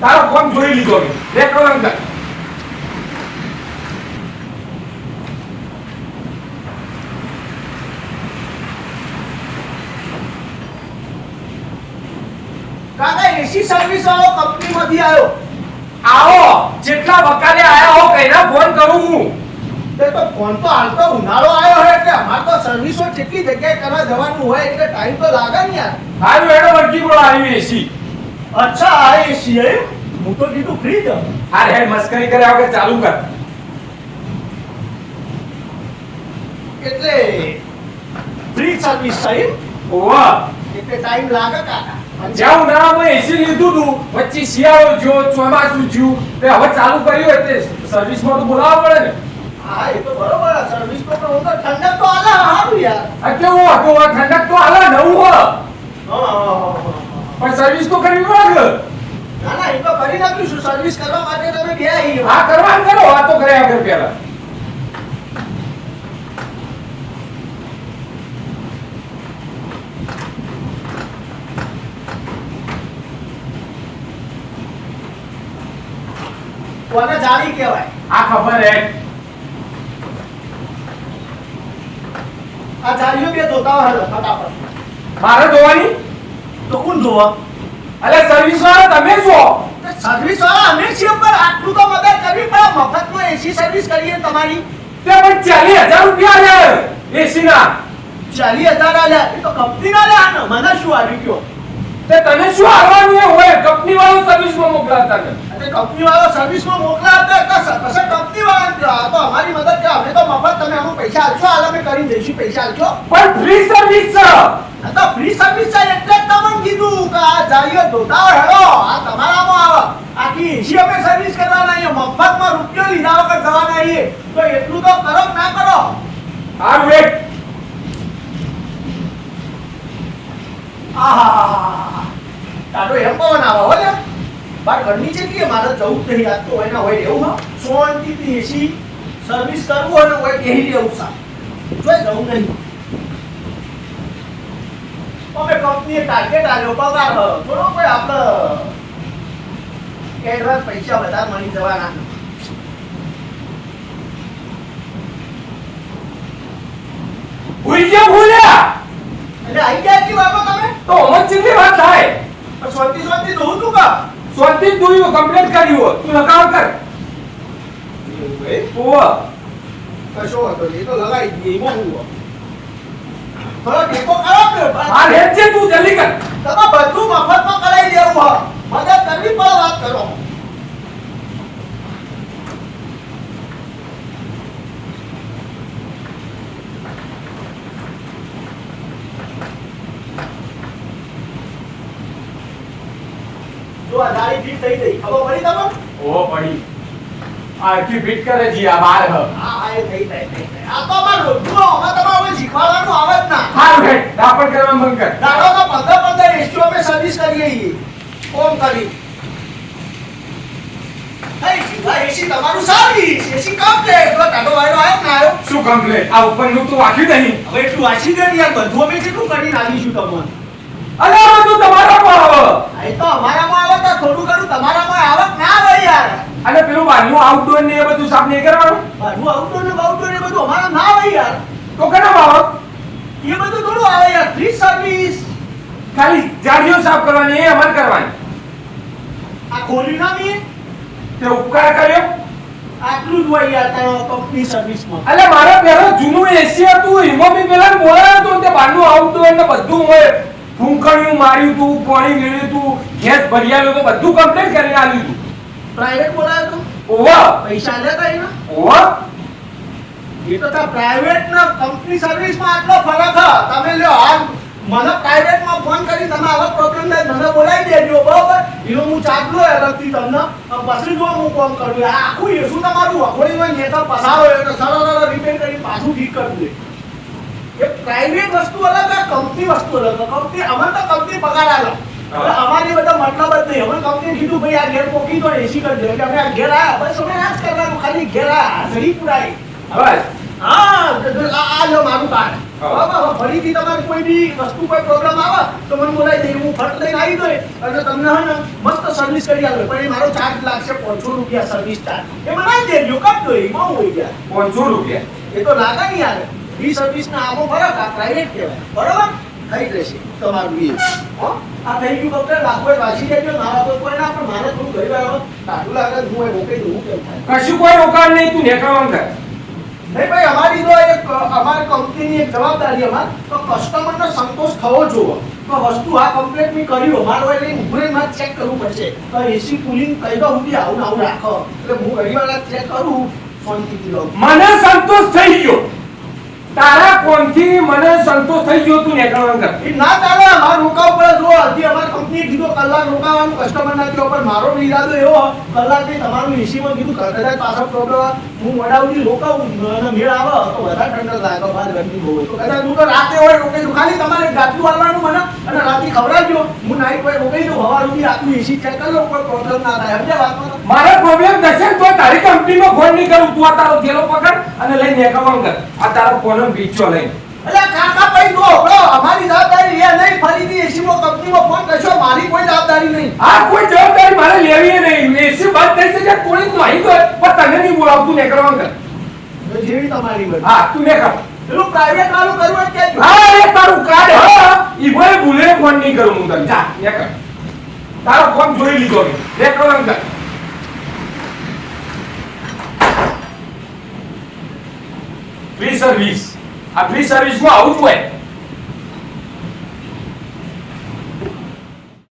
તારો ફોન જોઈ લીધો મેં રેકોર્ડ અંકલ કાકા એસી સર્વિસ વાળો કંપનીમાંથી આવ્યો. આવો જેટલા વકાલે આયા હો કઈના ફોન કરું હું. તે તો ફોન તો હાલ તો ઉનાળો આવ્યો હોય એટલે અમાર તો સર્વિસો જેટલી જગ્યાએ કરવા જવાનું હોય એટલે ટાઈમ તો લાગે ને યાર. હારું વળગી પડો આવી એસી અચ્છા આ એસી હે હું તો કીધું ફ્રીજ હાર હેડ મસ્કરી કરે વગર ચાલુ કર. એટલે ફ્રી સર્વિસ સાહેબ ઓવા એટલે ટાઈમ લાગે કાકા. જ્યાં ઉનાળામાં એસી લીધું તું. વચ્ચે શિયાળો જો ચોમાસું જ્યું. તે હવે ચાલુ કર્યું એટલે સર્વિસમાં તો બોલાવવા પડે ને. હા એ તો બરોબર સર્વિસ તો હું તો ઠંડક તો આલા હારું યાર. આ કેવું હતું? ઠંડક તો આલા નવું હા, હા. પણ સર્વિસ તો કરવી પડે ના ના એ તો કરી નાખીશું. સર્વિસ કરવા માટે તમે બે આવી આ કરવાનું કરો. આ તો કર્યા વગર પહેલા. કોને જાળી કહેવાય? આ ખબર હે. આ જાળીઓ બે ધોતા હોય ફટાફટ. મારે જોવાની તો કોણ જોવો? અલે સર્વિસ વાળા તમે છો સર્વિસ વાળા અમે છીએ પણ આટલું તો મદદ કરવી પડે. નો એસી સર્વિસ કરીએ તમારી. તે પણ ચાલીસ હજાર રૂપિયા લે. એસી ના. ચાલીસ હજાર આલ્યા એ તો કંપની ના લે મને શું આવી ગયો? તે તને શું આવવાનું એ હોય? કંપની વાળો સર્વિસમાં મોકલાતા ને અને કંપની વાળો સર્વિસમાં મોકલાવતા તો કશે કંપની વાળા આ તો અમારી મદદ કે અમે તો મફત તમે અમુક પૈસા આલશો હાલ અમે કરી દઈશું પૈસા આલશો પણ ફ્રી સર્વિસ છે. આ તો ફ્રી સર્વિસ છે એટલે તમને કીધું કે આ જાળીઓ ધોતા હેડો આ તમારામાં આવે. આખી એસી અમે સર્વિસ કરવાના અહીંયા મફતમાં રૂપિયો લીધા વગર જવાના છીએ. તો એટલું તો કરો ના કરો? આ વેટ આહાહાહા. તાતો એમ પવન આવે હો લે બાર ઘરની જેટલી મારે જવું જ નહીં આજ તો હોય ના હોય એવું હા. શાંતિથી એસી સર્વિસ કરવું હોય ને હોય બેહી રહેવું સા જોઈ જવું નહીં. અમે કંપનીએ ટાર્ગેટ આવ્યો પગાર થોડો કોઈ આપણે એડવાન્સ પૈસા વધારે મળી જવાના. ભૂલી ગયા ભૂલ્યા એટલે આઈ ગયા કી બાબા તમે? તો અમર ચીની વાત થાય. પણ શાંતિ શાંતિ દઉં તું કા? સ્વતી જોયું કમ્પ્લેટ કર્યું તું લગાવ કર. ઓવા કશો વાંધો એ તો લગાઈ દઈએ એમાં હું. થોડો ટેકો કરો આ રેટ છે તું જલ્દી કર. તમે બધું મફતમાં કરાવી દેવું હોય. મદદ કરવી પણ વાત કરો. જો આ ગાડી ફિટ થઈ ગઈ ખબર પડી તમને? ઓ પડી. આ આખી ફિટ કરે જી આ બાર હ. હા હા એ થઈ થઈ આ તો અમાર રોજનું હવે તમારે શીખવાડવાનું આવે જ ના. હારું હેડ. દાપણ કરવા બંધ કર. દાડો તો પંદર પંદર એસટીઓ અમે સર્વિસ કરીએ છીએ. ફોન કરી. hey, જીવા એસી તમારું સર્વિસ એસી કમ્પ્લેટ વાયરો આવ્યો ને આવ્યો શું કમ્પ્લેટ આ ઉપરનું તું વાંચ્યું નહીં? હવે એટલું વાંચી દે ને યાર. બધું અમે કેટલું કરી નાખીશું તમને. અરે આ બધું તમારામાં આવે. એ તો અમારામાં આવે તો થોડું ઘણું તમારામાં આવે ના આવે યાર? અને પેલું બહારનું આઉટડોર ને એ બધું સાફ નહીં કરવાનું? બધું આઉટડોર ને આઉટડોર ને બધું અમારા ના આવે યાર. તો કેના આવે એ બધું થોડું આવે યાર ફ્રી સર્વિસ ખાલી જાડીઓ સાફ કરવાની એ અમારે કરવાની. આ ખોલી ના મી? તે ઉપકાર કર્યો? આટલું જ હોય યાર તારો કંપની સર્વિસમાં એટલે મારે પહેલો જૂનું એસી હતું એમાં બી પેલા બોલાયો તો તે બહારનું આઉટડોર ને બધું હોય. ફૂંકણિયું માર્યું તું પાણી મેળ્યું તું ગેસ ભરી આવ્યો તો બધું કમ્પ્લીટ કરીને આવ્યું તું. પ્રાઇવેટ બોલાયો તો? ઓવા પૈસા લેતા એના ઓવા એ તો તા પ્રાઇવેટ ના કંપની સર્વિસમાં આટલો ફરક હ. તમે લ્યો હાલ મને પ્રાઇવેટમાં ફોન કરી તમે આવો પ્રોબ્લેમ ને મને બોલાવી દેજો બરોબર? એનો હું ચાકલો અલગથી તમને પછી જો હું કોમ કરું આખું આખું શું તમારું વખોડી હોય ને તો પસારો હોય તો સરળ રિપેર કરી પાછું ઠીક કરી દે. એ પ્રાઇવેટ વસ્તુ અલગ આ કંપની વસ્તુ અલગ. કંપની અમને તો કંપની પગાર આલે. એટલે અમારી બધા મતલબ જ નહીં. અમે કંપની કીધું ભાઈ આ ઘેર પોકી તો એસી કરજો એટલે અમે આ ઘેર આયા. બસ અમે આ જ કરવાનું. ખાલી ઘેર આયા. હાજરી પુરાઈ. બસ. હા આ આ લો મારું કાર્ડ. બરાબર? ફરીથી તમારે કોઈ બી વસ્તુ કોઈ પ્રોબ્લેમ આવે તો મને બોલાવી દે. હું ફટ લઈને આવી દઉં અને તમને હે ને મસ્ત સર્વિસ કરી પણ એ મારો ચાર્જ લાગશે 500 રૂપિયા સર્વિસ ચાર્જ એ બનાવી દેજો. કપ દો. એમાં હોય ગયા. પાંચસો રૂપિયા. એ તો લાગે નહીં યાર. ઈ સર્વિસ ના આમો ફરક આ પ્રાઇવેટ કહેવાય. બરોબર? થઈ જશે તમારું બી હો? આ થઈ ગયું ડોક્ટર એ વાંચી દેજો મારા તો કોઈ ના પણ મારે થોડું ઘરે આવ્યો કાઢું લાગે હું એ રોકાઈ દઉં હું કેમ થાય? કશું કોઈ રોકાણ નહીં તું નેકાવાન કર નહીં ભાઈ અમારી તો એક અમારી કંપનીની એક જવાબદારી અમાર. તો કસ્ટમરનો સંતોષ થવો જોઈએ તો વસ્તુ આ કમ્પ્લેટ મેં કર્યું. અમારો એટલે ઉભરે મારે ચેક કરવું પડશે. તો એસી કુલિંગ કઈ તો સુધી આવું આવું રાખો. એટલે હું ઘણી વાર ચેક કરું ફોન મને સંતોષ થઈ ગયો. તારા કોણથી મને સંતોષ થઈ ગયો તું નેકળવાનું કર. ના ચાલે અમાર રોકાવું પડે જો હજી અમાર કંપની કીધું કલાક રોકાવાનું કસ્ટમર ના કયો પણ મારો ઈરાદો એવો. કલાકથી તમારું એસી માં કીધું કદાચ પાછો પ્રોબ્લેમ હું વડાવથી રોકાવું. અને મેળ આવે તો વધારે ઠંડક લાગે બહાર ગરમી બહુ તો કદાચ હું તો રાતે હોય રોકાઈ દઉં ખાલી તમારે ગાતું આવવાનું મને અને રાતે ખવડાવજો. હું નાઈટ હોય રોકાઈ દઉં હવા સુધી રાતનું એસી ચેક કરી લઉં કોઈ પ્રોબ્લેમ ના થાય. સમજ્યા વાત મારે? પ્રોબ્લેમ થશે તો તારી કંપનીનો ફોન નહીં કરું. તું આ તારો થેલો પકડ. અને લઈને નેકળવાનું કર. આ તારો ફોન પીછો લઈને. એટલે કાકા ભાઈ જો બરો અમારી જવાબદારી એ નહીં. ફરીથી એસીમો કંપનીમાં ફોન કરશો. મારી કોઈ જવાબદારી નહીં. આ કોઈ જવાબદારી મારે લેવી નહીં. એસી બંધ થઈ જશે કોઈ તું આવી ગયો પણ તને નહીં બોલાવતું નેકળવાનું કર. જેવી તમારી બધી હા તું નેકર પેલું પ્રાઇવેટ વાળું કરવું કે હા એ તારું કાર્ડ હા. ઈ બોય ભૂલે ફોન નહીં કરું હું તને. જા તારો ફોન જોઈ લીધો મેં. નેકળવાનું કર ફ્રી સર્વિસ આ ફ્રી સર્વિસમાં આવું જ હોય.